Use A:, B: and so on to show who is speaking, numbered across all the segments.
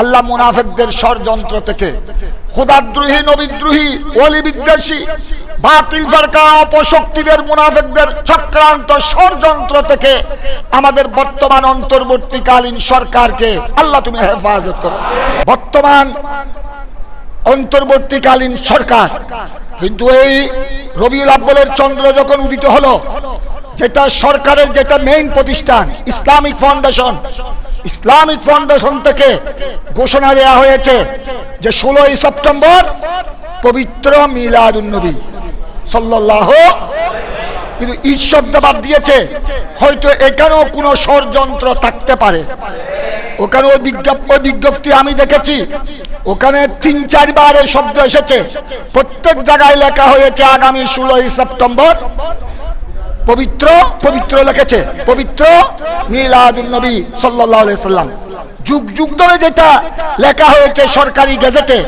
A: আল্লাহ মুনাফেকদের ষড়যন্ত্র থেকে। খুদাদ্রোহী নবিদ্রোহী অলি বিদ্বেষী, বাতিল, ফারকা, অপশক্তিদের মুনাফেকদের চক্রান্ত ষড়যন্ত্র থেকে আমাদের বর্তমান অন্তর্বর্তীকালীন সরকারকে আল্লাহ তুমি হেফাজত করো। বর্তমান অন্তর্বর্তীকালীন সরকার, কিন্তু এই রবিউল আব্বলের চন্দ্র যখন উদিত হলো, যেটা সরকারের যেটা মেইন প্রতিষ্ঠান, ইসলামিক ফাউন্ডেশন ইসলামিক ফাউন্ডেশন থেকে ঘোষণা দেওয়া হয়েছে যে ষোলোই সেপ্টেম্বর পবিত্র মিলাদুন্নবী সাল্লাহ কিন্তু ঈদ শব্দ বাদ দিয়েছে। হয়তো এখানেও কোনো ষড়যন্ত্র থাকতে পারে। ওখানে ওই বিজ্ঞাপ- বিজ্ঞপ্তি আমি দেখেছি। ওখানে তিন, চারবার এই শব্দ এসেছে। প্রত্যেক জায়গায় লেখা হয়েছে আগামী ষোলোই সেপ্টেম্বর পবিত্র পবিত্র লিখেছে, পবিত্র মিলাদুন নবী আলাইহি সাল্লাম। যুগ যুগ ধরে যেটা লেখা হয়েছে সরকারি গেজেটে,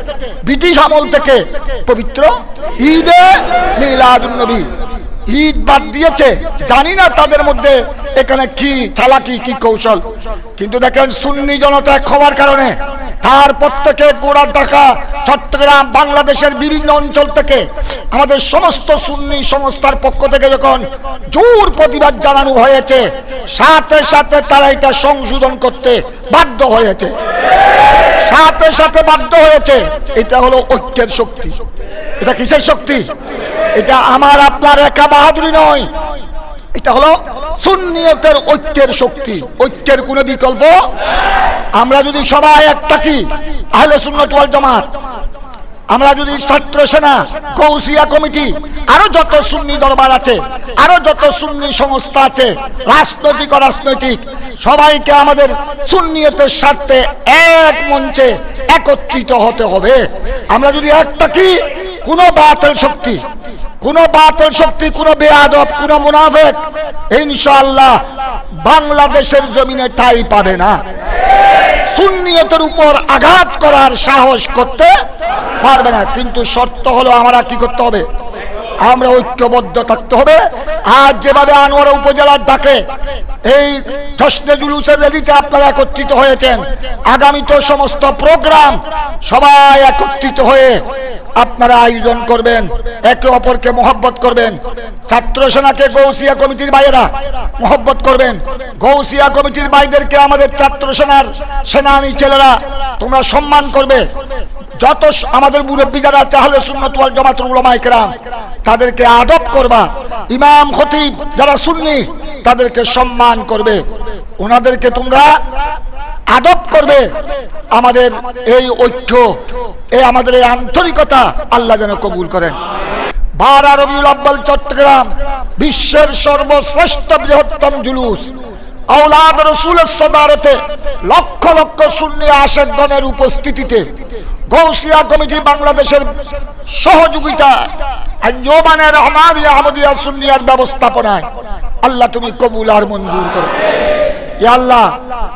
A: ব্রিটিশ আমল থেকে, পবিত্র ঈদে মিলাদুন নবী। ঈদ বাদ দিয়েছে, জানি না তাদের মধ্যে এখানে কি চালাকি কি কৌশল? কিন্তু দেখেন সুন্নি জনতা হওয়ার কারণে তার প্রত্যেকে গোড়া ঢাকা, চট্টগ্রাম, বাংলাদেশের বিভিন্ন অঞ্চল থেকে আমাদের সমস্ত সুন্নি সংস্থার পক্ষ থেকে যখন জোর প্রতিবাদ জানানো হয়েছে, সাথে সাথে তারা এটা সংশোধন করতে বাধ্য হয়েছে। সাথে সাথে বাধ্য হয়েছে, এটা হলো ঐক্যের শক্তি। এটা কিসের শক্তি? এটা আমার, আপনার একা বাহাদুরি নয়। এটা হলো সুন্নিয়তের ঐক্যের শক্তি। ঐক্যের কোনো বিকল্প? আমরা যদি সবাই এক থাকি, আহলে সুন্নত ওয়াল জামাত, আমরা যদি ছাত্র সেনা, কৌশিয়া কমিটি, আরও যত সুন্নি দরবার আছে, আরও যত সুন্নি সংস্থা আছে, রাজনৈতিক, অরাজনৈতিক, সবাইকে আমাদের সুন্নিয়তের স্বার্থে এক মঞ্চে একত্রিত হতে হবে। আমরা যদি এক থাকি কোনো বাতিল শক্তি, কোন বাতিল শক্তি, কোন বেয়াদব, কোন মুনাফেক, ইনশাআল্লাহ বাংলাদেশের জমিনে ঠাই পাবে না। সুন্নিয়তের উপর আঘাত করার সাহস করতে পারবে না। কিন্তু শর্ত হলো আমরা কি করতে হবে? আমরা ঐক্যবদ্ধ থাকতে হবে। আর যেভাবে আনোয়ারা উপজেলার ডাকে, এই জশ্নে জুলুসের রেলিতে আপনারা একত্রিত হয়েছেন। আগামী তো সমস্ত প্রোগ্রাম সবাই একত্রিত হয়ে আপনারা আয়োজন করবেন, একে অপরকে মোহব্বত করবেন। ছাত্র সেনাকে গৌসিয়া কমিটির ভাইয়েরা মোহব্বত করবেন। গৌসিয়া কমিটির ভাইদেরকে আমাদের ছাত্র সেনার সেনানি ছেলেরা তোমরা সম্মান করবে। যত আমাদের মুরব্বী যারা চাহলে সুন্নত ওয়াল জামাতুল উলামায়ে তাদেরকে আদব করবা। ইমাম খতিব যারা সুন্নি, তাদেরকে সম্মান করবে। ওনাদেরকে তোমরা আদব করবে। আমাদের এই ঐক্য এই আমাদের এই আন্তরিকতা আল্লাহ যেন কবুল করেন। বারা রবিউল আব্বাল চট্টগ্রাম, বিশ্বের সর্বশ্রেষ্ঠ বৃহত্তম জুলুস। আওলাদ রসুলের সদারতে লক্ষ লক্ষ শূন্য আশেকগণের উপস্থিতিতে গৌসিয়া কমিটি বাংলাদেশের সহযোগিতা আঞ্জমানের রহমানিয়া আহমদিয়া সুন্নিয়ার ব্যবস্থাপনায়। আল্লাহ তুমি কবুল আর মঞ্জুর করো। আল্লাহ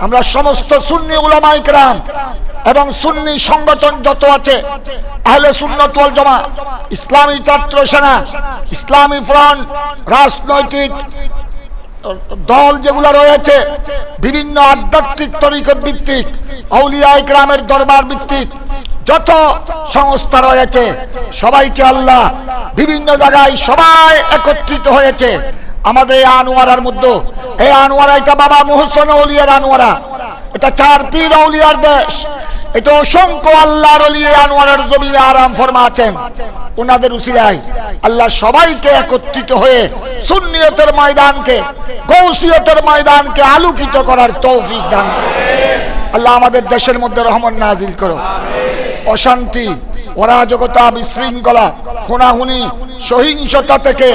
A: আমরা সমস্ত সুন্নি উলামায়ে কেরাম এবং সুন্নি সংগঠন যত আছে, আহলে সুন্নত ওয়াল জামা, ইসলামী ছাত্র সেনা, ইসলামী ফ্রন্ট, রাজনৈতিক দল যেগুলো রয়েছে, বিভিন্ন আধ্যাত্মিক তরিকত ভিত্তিক, আউলিয়া গ্রামের দরবার ভিত্তিক, যত সংস্থা রয়েছে, সবাইকে আল্লাহ বিভিন্ন জায়গায় সবাই একত্রিত হয়েছে। আমাদের আনোয়ারার মধ্যে এই আনোয়ারা, এটা বাবা মোহসন অলিয়ার আনোয়ারা। এটা চার পীর আউলিয়ার দেশ। এটা অসংখ্য আল্লাহর অলিয়ে আনোয়ারের জমিনে আরাম ফরমা আছেন ওনাদের আল্লাহ সবাইকে একত্রিত হয়ে সুন্নিয়তের ময়দানকে, গৌসিয়তের ময়দানকে আলোকিত করার তৌফিক দান আল্লাহ আমাদের দেশের মধ্যে রহমান নাজিল করো অশান্তি, অরাজকতা, বিশৃঙ্খলা খুনাহুনি সহিংসতা থেকে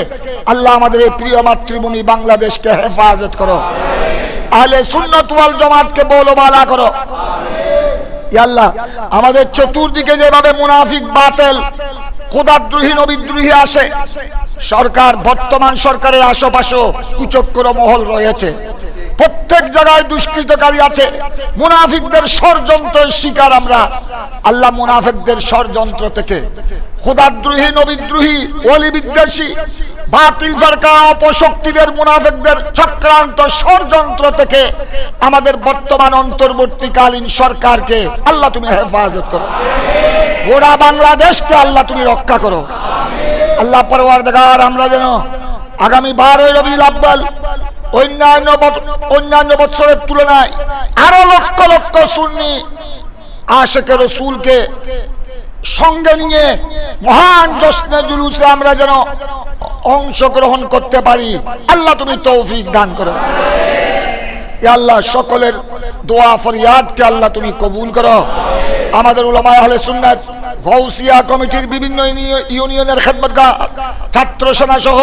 A: আল্লাহ আমাদের এই প্রিয় মাতৃভূমি বাংলাদেশকে হেফাজত করো। আহলে সুন্নত ওয়াল জামাতকে বলবালা করো। ইয়া আল্লাহ, আমাদের চতুর্দিকে যেভাবে মুনাফিক বাতেল খোদাদ্রোহী নবিদ্রোহী আসে, সরকার, বর্তমান সরকারের আশেপাশে কুচক্র মহল রয়েছে। প্রত্যেক জায়গায় দুষ্কৃতকারী আছে। মুনাফিকদের ষড়যন্ত্রের শিকার আমরা। আল্লাহ মুনাফিকদের ষড়যন্ত্র থেকে। খোদাদ্রোহী নবিদ্রোহী অলি বিদ্বেষী বাতিল ফারকা অপশক্তিদের মুনাফেকদের চক্রান্ত ষড়যন্ত্র থেকে আমাদের বর্তমান অন্তর্বর্তীকালীন সরকারকে আল্লাহ তুমি হেফাজত করো। গোড়া বাংলাদেশকে আল্লাহ তুমি রক্ষা করো। আল্লাহ পরওয়ারদার আমরা যেন আগামী বারোই রবি আব্বাল অন্যান্য অন্যান্য বছরের তুলনায় আরও লক্ষ লক্ষ সুন্নি আশেকের রসুলকে সঙ্গে নিয়ে মহান জশ্নে জুলুসে আমরা যেন অংশগ্রহণ করতে পারি। আল্লাহ তুমি তৌফিক দান করো। আল্লাহ সকলের দোয়া ফরিয়াদকে আল্লাহ তুমি কবুল করো। আমাদের উলামায়ে আহলে সুন্নাত গৌসিয়া কমিটির বিভিন্ন ইউনিয়নের খেদমতগা ছাত্র সেনা সহ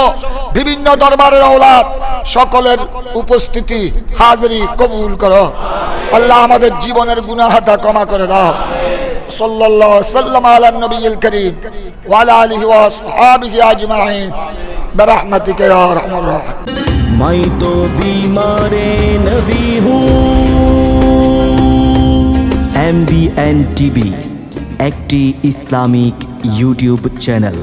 A: বিভিন্ন দরবারের আওলাদ সকলের উপস্থিতি হাজিরি কবুল করো। আল্লাহ আমাদের জীবনের গুনাহাটা ক্ষমা করে দাও। সাল্লাল্লাহু আলা নবিয়িল করিম ওয়া আলা আলিহি ওয়া আসহাবিহি আজমাইন। برحمتك يا ارحم الراحمين
B: میں تو بیمار نبی ہوں ایم بی این ٹی بی একটি ইসলামিক ইউটিউব চ্যানেল